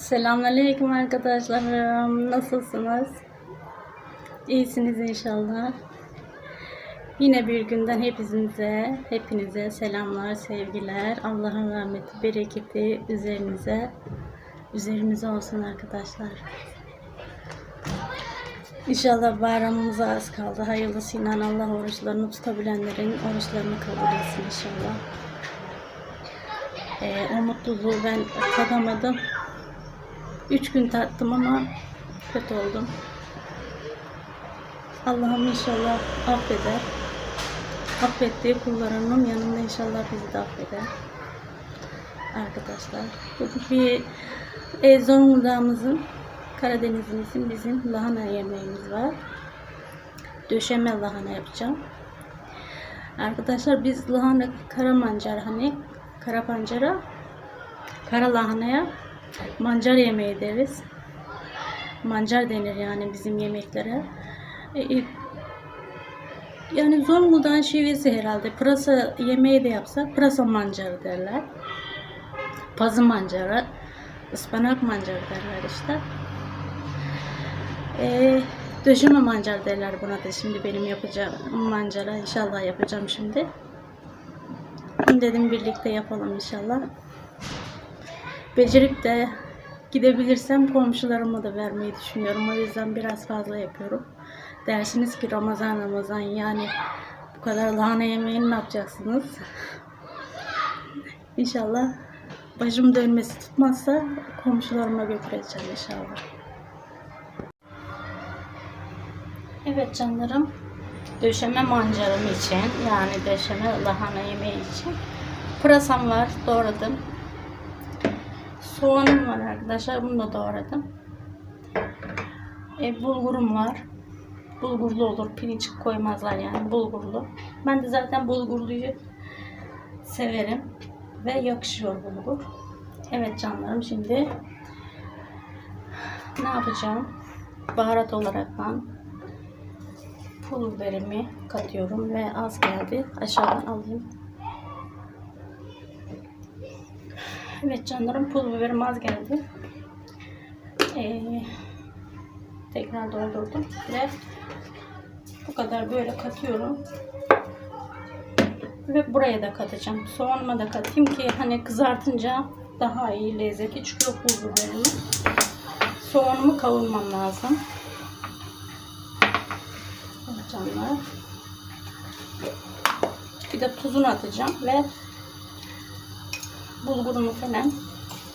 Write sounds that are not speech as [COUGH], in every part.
Selamünaleyküm arkadaşlarım. Nasılsınız? İyisiniz inşallah. Yine bir günden hepinize, hepinize selamlar, sevgiler. Allah'ın rahmeti, bereketi üzerinize, üzerimize olsun arkadaşlar. İnşallah bayramımıza az kaldı. Hayırlısıyla Allah oruçlarını tutabilenlerin oruçlarını kabul etsin inşallah. Ee, o mutluluğu ben tadamadım. Üç gün tattım ama kötü oldum. Allah'ım inşallah affeder. Affettiği kullarının yanında inşallah bizi de affeder. Arkadaşlar. Bu bir e, Zonguldak'ımızın Karadeniz'imizin bizim lahana yemeğimiz var. Döşeme lahana yapacağım. Arkadaşlar biz lahana kara mancar hani kara pancara kara lahanaya mancar yemeği deriz. Mancar denir yani bizim yemeklere. E, e, yani Zonguldak'ın şivesi herhalde. Pırasa yemeği de yapsak pırasa mancarı derler. Pazı mancarı, ıspanak mancarı derler işte. E, döşeme mancar derler buna da şimdi benim yapacağım mancara inşallah yapacağım şimdi. Dedim birlikte yapalım inşallah. Becerip de gidebilirsem komşularıma da vermeyi düşünüyorum. O yüzden biraz fazla yapıyorum. Dersiniz ki Ramazan Ramazan yani bu kadar lahana yemeğini ne yapacaksınız? [LAUGHS] İnşallah başım dönmesi tutmazsa komşularıma götüreceğim inşallah. Evet canlarım döşeme mancarım için yani döşeme lahana yemeği için pırasam var doğradım. Soğanım var arkadaşlar bunu da doğradım. E, bulgurum var. Bulgurlu olur. Pirinç koymazlar yani bulgurlu. Ben de zaten bulgurluyu severim. Ve yakışıyor bulgur. Evet canlarım şimdi ne yapacağım? Baharat olarak ben pul biberimi katıyorum ve az geldi. Aşağıdan alayım. Evet canlarım pul biberim az geldi. Ee, tekrar doldurdum ve bu kadar böyle katıyorum. Ve buraya da katacağım. Soğanıma da katayım ki hani kızartınca daha iyi lezzeti çıkıyor pul biberimi. Soğanımı kavurmam lazım. Evet canlar. Bir de tuzunu atacağım ve bulgurumu falan.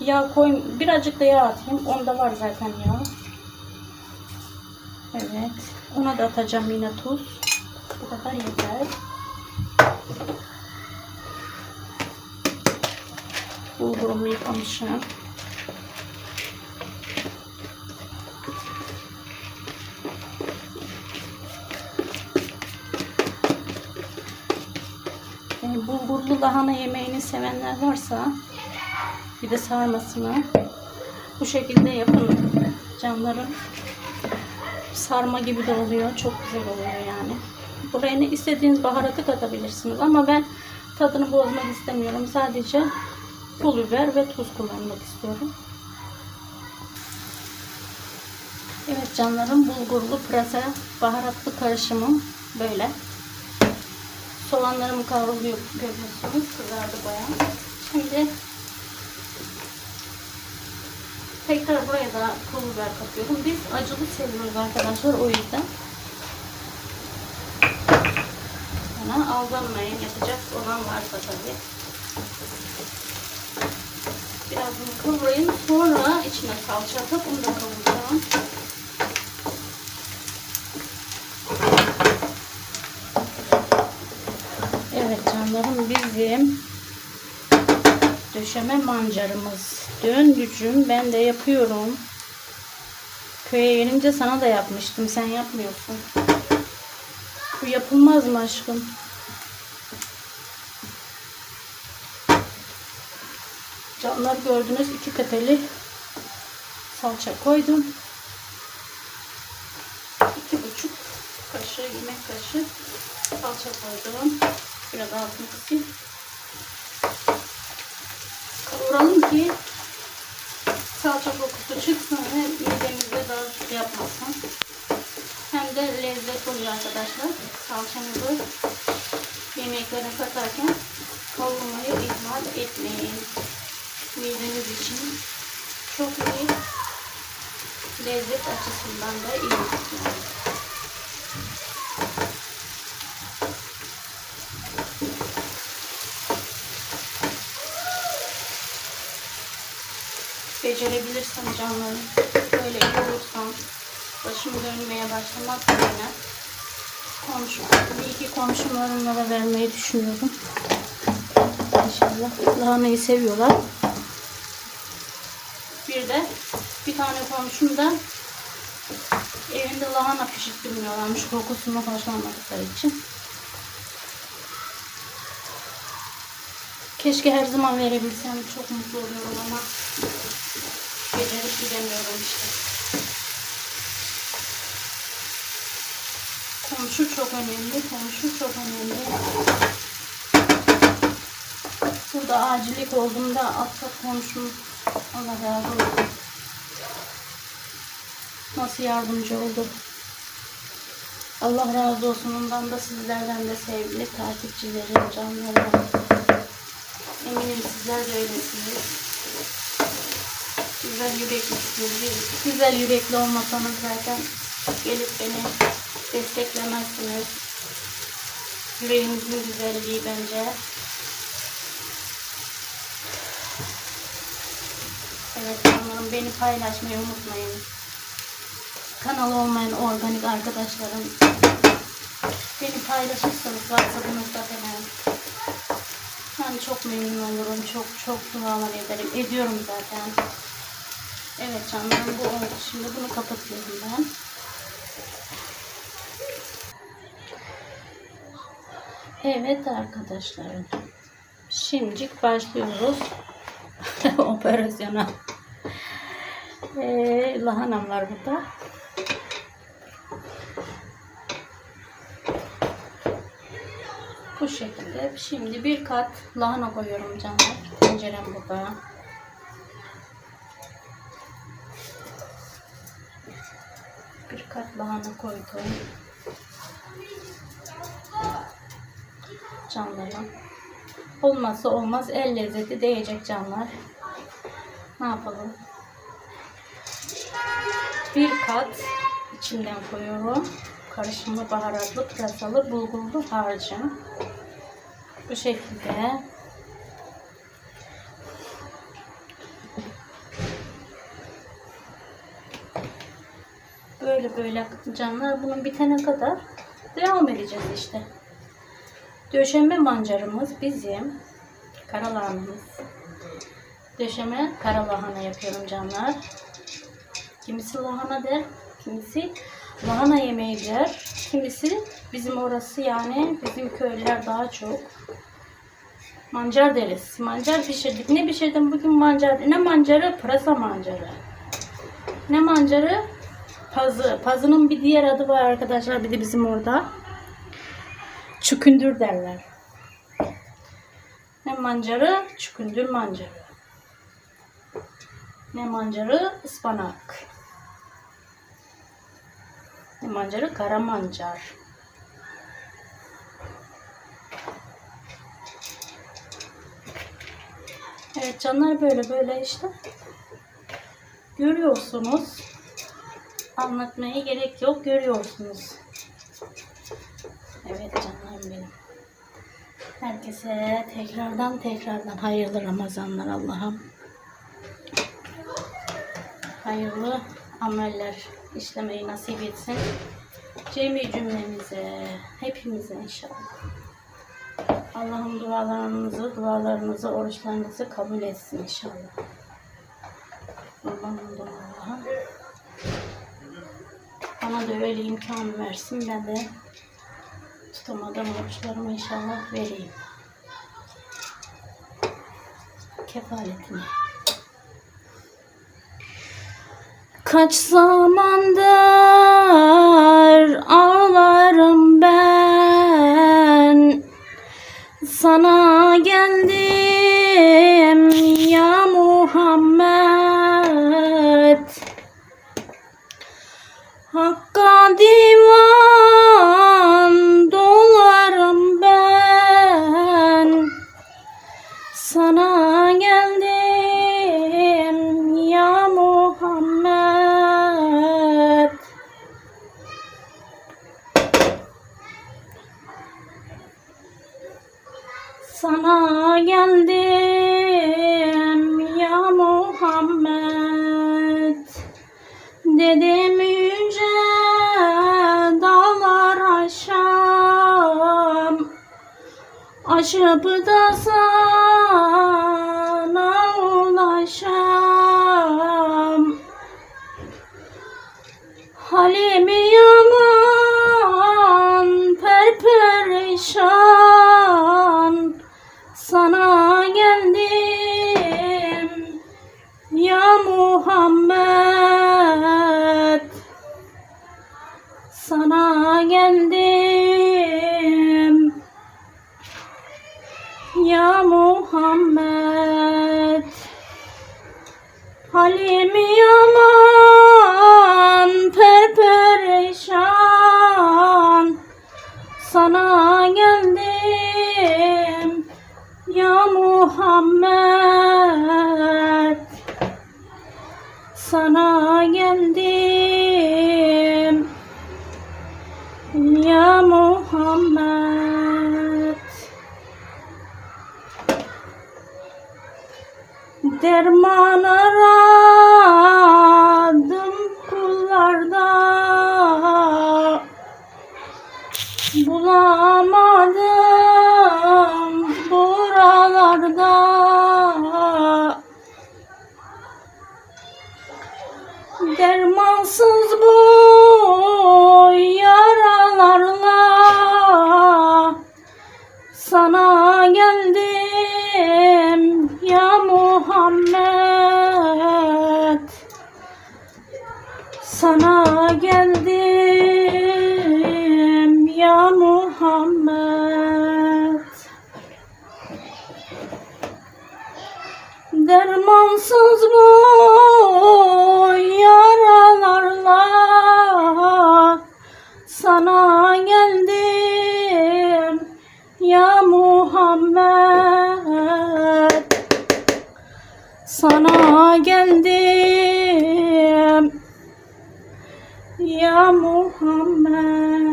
Yağ koy, birazcık da yağ atayım. Onda var zaten yağ. Evet. Ona da atacağım yine tuz. Bu kadar yeter. Bulgurumu yıkamışım. Bulgurlu lahana yemeğini sevenler varsa bir de sarmasını bu şekilde yapın canlarım. Sarma gibi de oluyor. Çok güzel oluyor yani. Buraya ne istediğiniz baharatı katabilirsiniz ama ben tadını bozmak istemiyorum. Sadece pul biber ve tuz kullanmak istiyorum. Evet canlarım bulgurlu pırasa baharatlı karışımım böyle. Soğanlarım kavruluyor görüyorsunuz. Kızardı bayağı. Şimdi tekrar buraya da pul biber katıyorum. Biz acılı seviyoruz arkadaşlar o yüzden. Bana aldanmayın. Yapacak olan varsa tabii. Biraz bunu kıvrayın. Sonra içine salça atıp onu da kavuracağım. Evet canlarım bizim döşeme mancarımız. Döndücüm ben de yapıyorum. Köye gelince sana da yapmıştım. Sen yapmıyorsun. Bu yapılmaz mı aşkım? Canlar gördünüz iki tepeli salça koydum. İki buçuk kaşığı yemek kaşığı salça koydum. Biraz altını kısayım. Kavuralım ki salça kokusu çıksın hem midemizde dağıtık yapmasın. Hem de lezzet oluyor arkadaşlar. Salçamızı yemeklere katarken kavurmayı ihmal etmeyin. Mideniz için çok iyi. Lezzet açısından da iyi. Becerebilirsem canlarım. Böyle iyi olursam başım dönmeye başlamazsa yine komşum. Bir iki komşularımla da vermeyi düşünüyorum. İnşallah. Lahanayı seviyorlar. Bir de bir tane komşum da evinde lahana pişirtmiyorlarmış kokusunu hoşlanmadıkları için. Keşke her zaman verebilsem çok mutlu oluyorum ama becerip gidemiyorum işte. Komşu çok önemli, komşu çok önemli. Burada acilik olduğunda atsa komşum Allah razı olsun. Nasıl yardımcı oldu. Allah razı olsun. Ondan da sizlerden de sevgili takipçilerim, canlarım. Eminim sizler de öylesiniz. Güzel yüreklisiniz. Güzel yürekli olmasanız zaten gelip beni desteklemezsiniz. Yüreğinizin güzelliği bence. Evet canlarım beni paylaşmayı unutmayın. Kanal olmayan organik arkadaşlarım beni paylaşırsanız WhatsApp'ınızda falan ben çok memnun olurum. Çok çok dualar ederim. Ediyorum zaten. Evet canlarım bu oldu. Şimdi bunu kapatıyorum ben. Evet arkadaşlarım. Şimdilik başlıyoruz. [LAUGHS] Operasyona. Ee, lahanam var burada. Bu şekilde. Şimdi bir kat lahana koyuyorum canlar. Tencerem burada. Bir kat lahana koydum. Canlarım. Olmazsa olmaz el lezzeti değecek canlar. Ne yapalım? Bir kat içinden koyuyorum. Karışımlı baharatlı, pırasalı, bulgurlu harcım. Bu şekilde. Böyle böyle canlar bunun bitene kadar devam edeceğiz işte. Döşeme mancarımız bizim karalahanamız. Döşeme karalahana yapıyorum canlar. Kimisi lahana der, kimisi lahana yemeği der. Kimisi bizim orası yani bizim köylüler daha çok mancar deriz. Mancar pişirdik. Ne pişirdim bugün mancar? Ne mancarı? Pırasa mancarı. Ne mancarı? Pazı. Pazının bir diğer adı var arkadaşlar. Bir de bizim orada. Çükündür derler. Ne mancarı? Çükündür mancarı. Ne mancarı? Ispanak. Mancarı? Kara mancar. Evet canlar böyle böyle işte. Görüyorsunuz. Anlatmaya gerek yok. Görüyorsunuz. Evet canlarım benim. Herkese tekrardan tekrardan hayırlı Ramazanlar Allah'ım. Hayırlı ameller işlemeyi nasip etsin. Cemi cümlemize, hepimize inşallah. Allah'ım dualarınızı, dualarınızı, oruçlarınızı kabul etsin inşallah. Allah'ım Allah'ım. Bana da öyle imkan versin. Ben de tutamadan oruçlarımı inşallah vereyim. Kefaletini. Kaç zamandır Sana geldim ya Muhammed. Dedim yüce dağlar aşam. Aşıp da sana ulaşam. Halim ya Muhammed. Halimi yaman perperişan. Sana geldim ya Muhammed. Sana geldim Sana geldim. Ya Muhammed.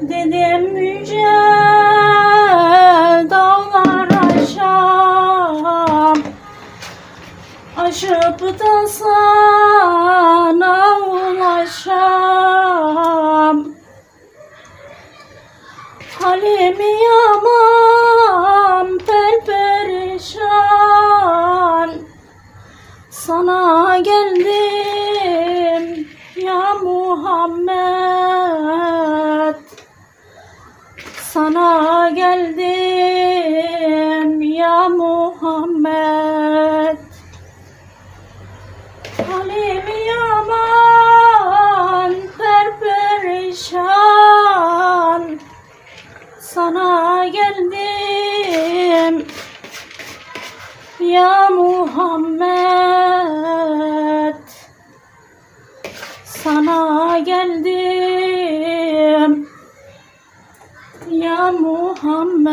Dedim yüce dağlar aşam. Aşıp da sana ulaşam. Halimi yaman Sana geldim ya Muhammed. Sana geldim ya Muhammed. Halimi yaman perperişan. Sana geldim ya Muhammed Sana geldim. Ya Muhammed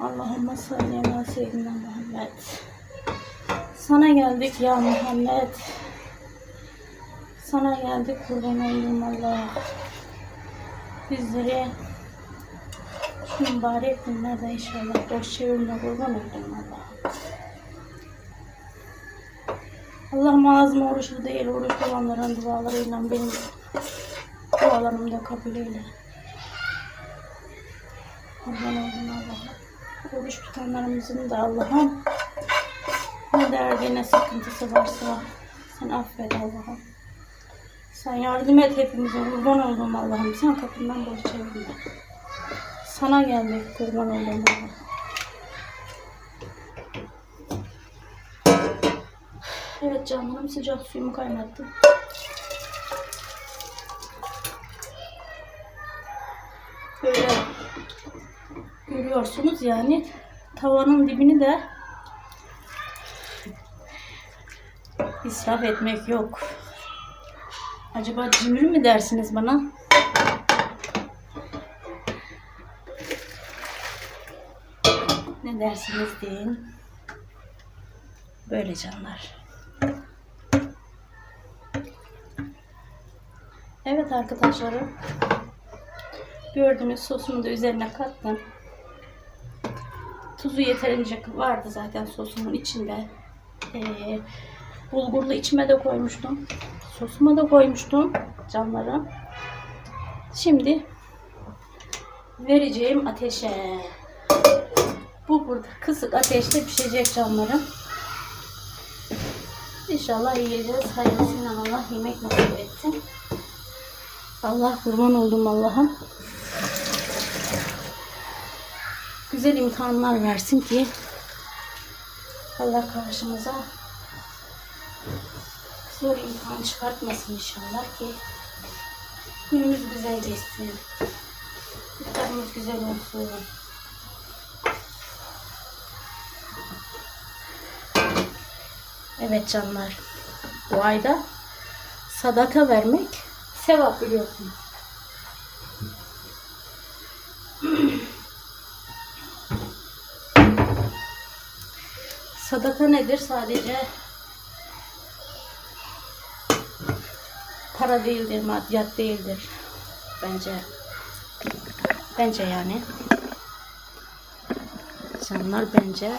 Allahümme salli ala seyyidina Muhammed. Sana geldik ya Muhammed. Sana geldik kurban olayım Allah. Bizleri mübarek günlerde inşallah boş çevirme kurban olayım Allah. Allah'ım ağzıma oruçlu değil, oruçlu olanların dualarıyla benim dualarımı da kabul eyle. Kurban olayım Allah'ım. Oruç tutanlarımızın da Allah'ım ne derdi ne sıkıntısı varsa sen affet Allah'ım. Sen yardım et hepimize. Kurban oldum Allah'ım. Sen kapından boş çevirme. Sana gelmek kurban oldum. Evet canlarım sıcak suyumu kaynattım. Böyle görüyorsunuz yani tavanın dibini de israf etmek yok. Acaba cimri mi dersiniz bana? Dersiniz deyin. Böyle canlar. Evet arkadaşlarım. Gördüğünüz sosumu da üzerine kattım. Tuzu yeterince vardı zaten sosumun içinde. Ee, bulgurlu içime de koymuştum. Sosuma da koymuştum canlarım. Şimdi vereceğim ateşe. Bu burada kısık ateşte pişecek canlarım. İnşallah yiyeceğiz. Hayırlısıyla Allah yemek nasip etsin. Allah kurban oldum Allah'ım. Güzel imtihanlar versin ki Allah karşımıza zor imtihan çıkartmasın inşallah ki günümüz güzel geçsin. İftarımız güzel olsun. Evet canlar. Bu ayda sadaka vermek sevap biliyorsunuz. [CLEARS THROAT] Sadaka nedir? Sadece para değildir, maddiyat değildir. Bence. Bence yani. Canlar bence.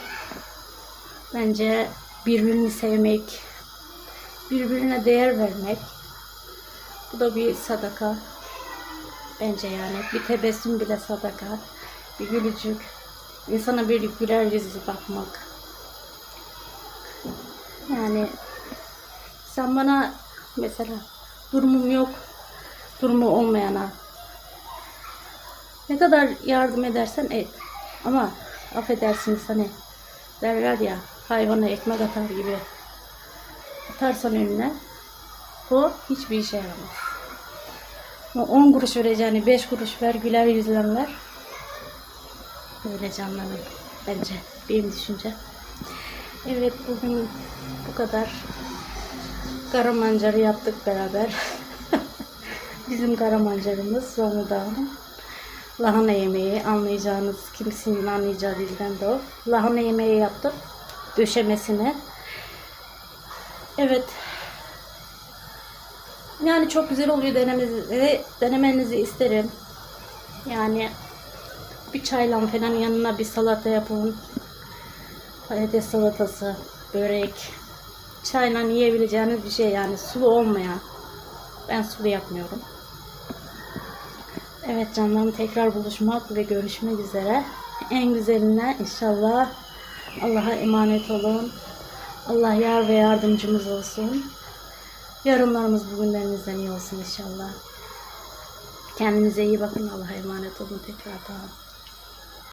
Bence birbirini sevmek, birbirine değer vermek. Bu da bir sadaka. Bence yani. Bir tebessüm bile sadaka. Bir gülücük. İnsana bir güler yüzlü bakmak. Yani sen bana mesela durumum yok, durumu olmayana ne kadar yardım edersen et. Ama affedersiniz hani derler ya hayvana ekmek atar gibi atarsan önüne o hiçbir işe yaramaz. Ama 10 kuruş vereceğini 5 kuruş ver güler yüzlen ver. Böyle canlanır bence benim düşünce. Evet bugün bu kadar kara mancarı yaptık beraber. [LAUGHS] Bizim kara mancarımız Zonguldak'ın lahana yemeği anlayacağınız kimsenin anlayacağı dilden de o. Lahana yemeği yaptık döşemesine. Evet. Yani çok güzel oluyor denemenizi, denemenizi isterim. Yani bir çayla falan yanına bir salata yapın. Patates salatası, börek, çayla yiyebileceğiniz bir şey yani sulu olmayan. Ben sulu yapmıyorum. Evet canlarım tekrar buluşmak ve görüşmek üzere. En güzeline inşallah Allah'a emanet olun. Allah yar ve yardımcımız olsun. Yarınlarımız bugünlerimizden iyi olsun inşallah. Kendinize iyi bakın. Allah'a emanet olun tekrardan.